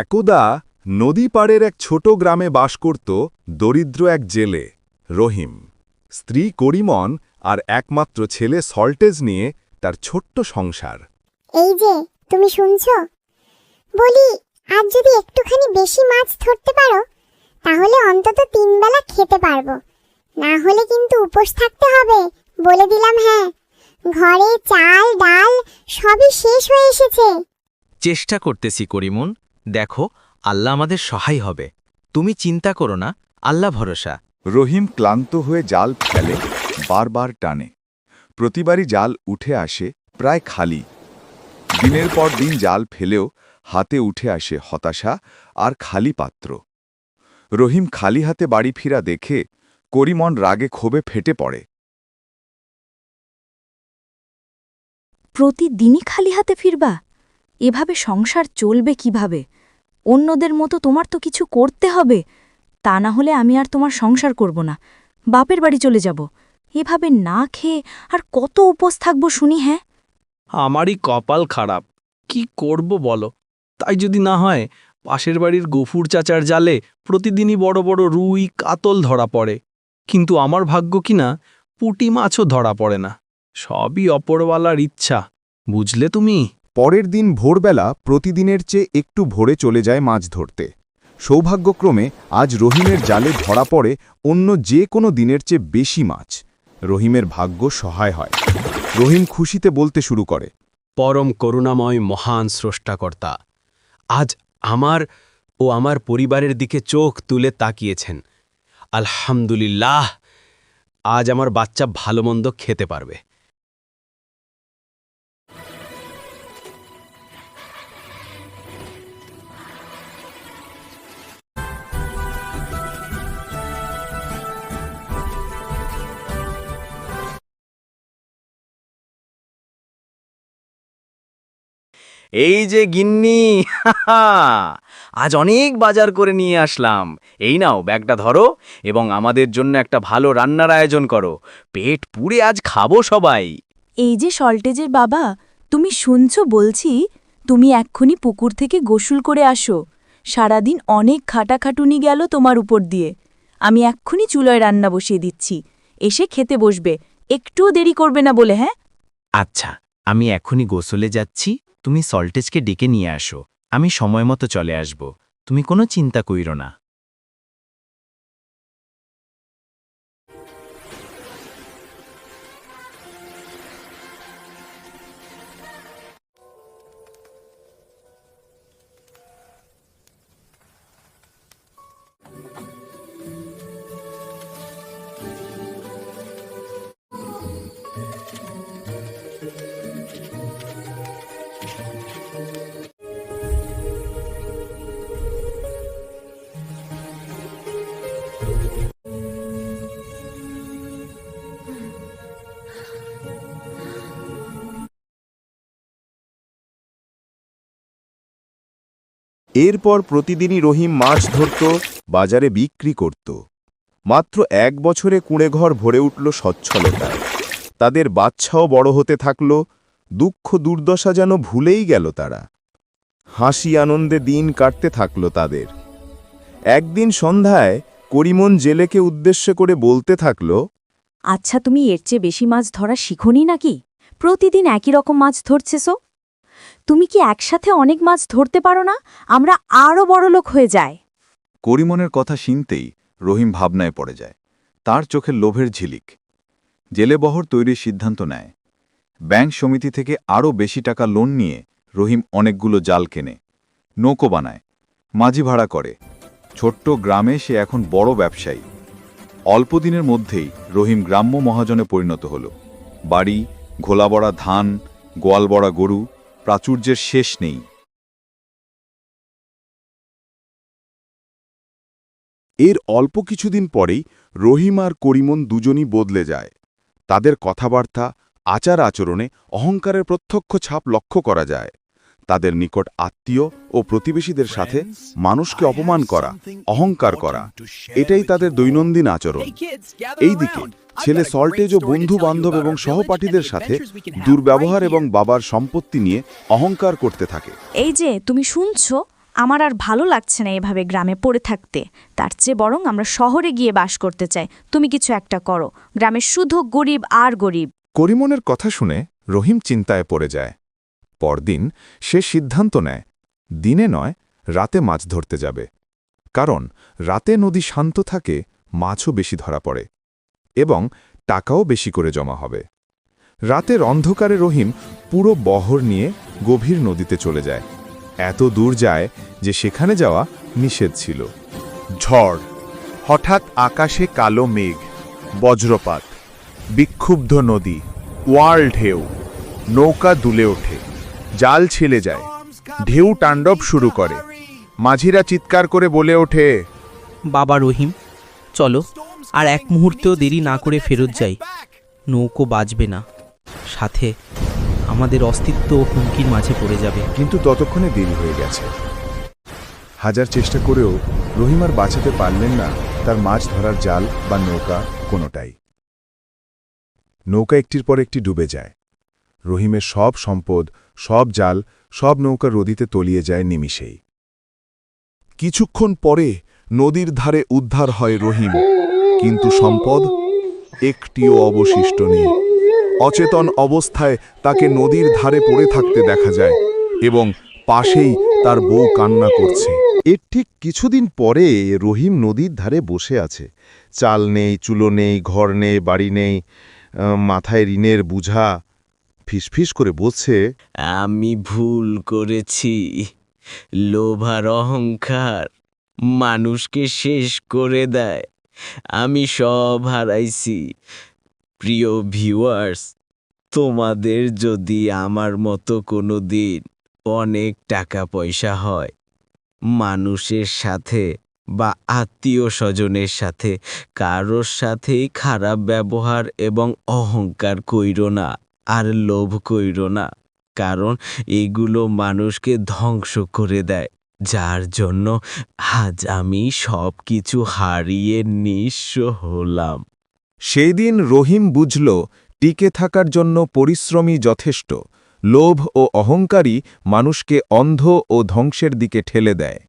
একদা নদী পাড়ের এক ছোট গ্রামে বাস করত দরিদ্র এক জেলে রহিম। স্ত্রী করিমন আর একমাত্র ছেলে সল্টেজ নিয়ে তার ছোট্ট সংসার। এই যে তুমি শুনছো? বলি আজ যদি একটুখানি বেশি মাছ ধরতে পারো তাহলে অন্তত তিন বেলা খেতে পারব। না হলে কিন্তু উপোস থাকতে হবে বলে দিলাম হ্যাঁ। ঘরে চাল ডাল সবই শেষ হয়ে এসেছে। চেষ্টা করতেছি করিমুন দেখো আল্লাহ আমাদের সহায় হবে। তুমি চিন্তা করো না আল্লাহ ভরসা। রহিম ক্লান্ত হয়ে জাল ফেলে বারবার টানে। প্রতিবারই জাল উঠে আসে প্রায় খালি। দিনের পর দিন জাল ফেলেও হাতে উঠে আসে হতাশা আর খালি পাত্র। রহিম খালি হাতে বাড়ি ফিরা দেখে করিমন রাগে ক্ষোভে ফেটে পড়ে। প্রতিদিনই খালি হাতে ফিরবা? এভাবে সংসার চলবে কীভাবে? অন্যদের মতো তোমার তো কিছু করতে হবে। তা না হলে আমি আর তোমার সংসার করব না। বাপের বাড়ি চলে যাব। এভাবে না খেয়ে আর কত উপোস থাকব শুনি হ্যাঁ? আমারই কপাল খারাপ। কি করব বলো? তাই যদি না হয়, পাশের বাড়ির গফুর চাচার জালে প্রতিদিনই বড় বড় রুই, কাতল ধরা পড়ে। কিন্তু আমার ভাগ্য কিনা পুটি মাছও ধরা পড়ে না। সবই অপরওয়ালার ইচ্ছা। বুঝলে তুমি? পরের দিন ভোরবেলা প্রতিদিনের চেয়ে একটু ভোরে চলে যায় মাছ ধরতে। সৌভাগ্যক্রমে আজ রহিমের জালে ধরা পড়ে অন্য যে কোনো দিনের চেয়ে বেশি মাছ। রহিমের ভাগ্য সহায় হয়। রহিম খুশিতে বলতে শুরু করে, পরম করুণাময় মহান স্রষ্টাকর্তা, আজ আমার ও আমার পরিবারের দিকে চোখ তুলে তাকিয়েছেন। আলহামদুলিল্লাহ, আজ আমার বাচ্চা ভালোমন্দ খেতে পারবে। এই যে গিন্নি আজ অনেক বাজার করে নিয়ে আসলাম। এই নাও ব্যাগটা ধরো এবং আমাদের জন্য একটা ভালো রান্নার আয়োজন করো। পেট পুড়ে আজ খাব সবাই। এই যে সল্টেজের বাবা তুমি শুনছ বলছি তুমি এক্ষুনি পুকুর থেকে গোসল করে আসো। সারাদিন অনেক খাটাখাটুনি গেল তোমার উপর দিয়ে। আমি এক্ষুনি চুলোয় রান্না বসিয়ে দিচ্ছি। এসে খেতে বসবে। একটুও দেরি করবে না বলে হ্যাঁ? আচ্ছা আমি এখনই গোসলে যাচ্ছি। তুমি সল্টেজকে ডেকে নিয়ে আসো। আমি সময় মতো চলে আসব। তুমি কোনো চিন্তা কইর না। এরপর প্রতিদিনই রহিম মাছ ধরত, বাজারে বিক্রি করত। মাত্র এক বছরে কুঁড়েঘর ভরে উঠল সচ্ছলতায়। তাদের বাচ্চাও বড় হতে থাকল, দুঃখ দুর্দশা যেন ভুলেই গেল তারা। হাসি আনন্দে দিন কাটতে থাকল তাদের। একদিন সন্ধ্যায় করিমন জেলেকে উদ্দেশ্য করে বলতে থাকল আচ্ছা তুমি এর চেয়ে বেশি মাছ ধরা শিখনি নাকি? প্রতিদিন একই রকম মাছ ধরছেসো তুমি কি একসাথে অনেক মাছ ধরতে পারো না? আমরা আরও বড়লোক হয়ে যায় করিমনের কথা শুনতেই রহিম ভাবনায় পড়ে যায়। তার চোখে লোভের ঝিলিক। জেলেবহর তৈরির সিদ্ধান্ত নেয়। ব্যাংক সমিতি থেকে আরও বেশি টাকা লোন নিয়ে রহিম অনেকগুলো জাল কেনে। নৌকো বানায়। মাঝি ভাড়া করে। ছোট্ট গ্রামে সে এখন বড় ব্যবসায়ী। অল্প দিনের মধ্যেই রহিম গ্রাম্য মহাজনে পরিণত হল। বাড়ি, ঘোলাবড়া ধান, গোয়ালবড়া গরু প্রাচুর্যের শেষ নেই। এর অল্প কিছুদিন পরেই রহিম আর করিমন দুজনই বদলে যায়। তাদের কথাবার্তা আচার আচরণে অহংকারের প্রত্যক্ষ ছাপ লক্ষ্য করা যায়। তাদের নিকট আত্মীয় ও প্রতিবেশীদের সাথে মানুষকে অপমান করা অহংকার করা এটাই তাদের দৈনন্দিন আচরণ। এইদিকে ছেলে সল্টেজ ও বন্ধু বান্ধব এবং সহপাঠীদের সাথে দুর্ব্যবহার এবং বাবার সম্পত্তি নিয়ে অহংকার করতে থাকে। এই যে তুমি শুনছ আমার আর ভালো লাগছে না এভাবে গ্রামে পড়ে থাকতে। তার চেয়ে বরং আমরা শহরে গিয়ে বাস করতে চাই। তুমি কিছু একটা করো। গ্রামে শুধু গরিব আর গরিব। করিমনের কথা শুনে রহিম চিন্তায় পড়ে যায়। পরদিন সে সিদ্ধান্ত নেয়, দিনে নয়, রাতে মাছ ধরতে যাবে। কারণ, রাতে নদী শান্ত থাকে, মাছও বেশি ধরা পড়ে, এবং টাকাও বেশি করে জমা হবে। রাতের অন্ধকারে রহিম পুরো বহর নিয়ে গভীর নদীতে চলে যায়। এত দূর যায় যে সেখানে যাওয়া নিষেধ ছিল। ঝড়, হঠাৎ আকাশে কালো মেঘ, বজ্রপাত, বিক্ষুব্ধ নদী ওয়াল ঢেউ, নৌকা দুলে ওঠে। জাল ছেলে যায়। ঢেউ তাণ্ডব শুরু করে। মাঝিরা চিৎকার করে বলে ওঠে বাবা রহিম চলো আর এক মুহূর্তেও দেরি না করে ফেরত যাই। নৌকো বাজবে না। সাথে আমাদের অস্তিত্ব হুমকির মাঝে পড়ে যাবে। কিন্তু ততক্ষণে দেরি হয়ে গেছে। হাজার চেষ্টা করেও রহিম আর বাঁচাতে পারলেন না তার মাছ ধরার জাল বা নৌকা কোনোটাই। নৌকা একটির পর একটি ডুবে যায়। রহিমের সব সম্পদ সব জাল, সব নৌকা নদীতে তলিয়ে যায় নিমিষেই। কিছুক্ষণ পরে নদীর ধারে উদ্ধার হয় রহিম, কিন্তু সম্পদ একটিও অবশিষ্ট নেই। অচেতন অবস্থায় তাকে নদীর ধারে পড়ে থাকতে দেখা যায় এবং পাশেই তার বউ কান্না করছে। এর ঠিক কিছুদিন পরে রহিম নদীর ধারে বসে আছে। চাল নেই, চুলো নেই, ঘর নেই, বাড়ি নেই মাথায় ঋণের বুঝা ফিসফিস করে বলছে, আমি ভুল করেছি। লোভার অহংকার মানুষকে শেষ করে দেয়। আমি সব হারাইছি। প্রিয় ভিউয়ার্স, তোমাদের যদি আমার মতো কোনো দিন অনেক টাকা পয়সা হয়, মানুষের সাথে বা আত্মীয় স্বজনের সাথে কারোর সাথেই খারাপ ব্যবহার এবং অহংকার কইরো না। আর লোভ কইর না, কারণ এগুলো মানুষকে ধ্বংস করে দেয়, যার জন্য আজ আমি সব কিছু হারিয়ে নিঃস্ব হলাম। সেই দিন রহিম বুঝল, টিকে থাকার জন্য পরিশ্রমী যথেষ্ট, লোভ ও অহংকারী মানুষকে অন্ধ ও ধ্বংসের দিকে ঠেলে দেয়।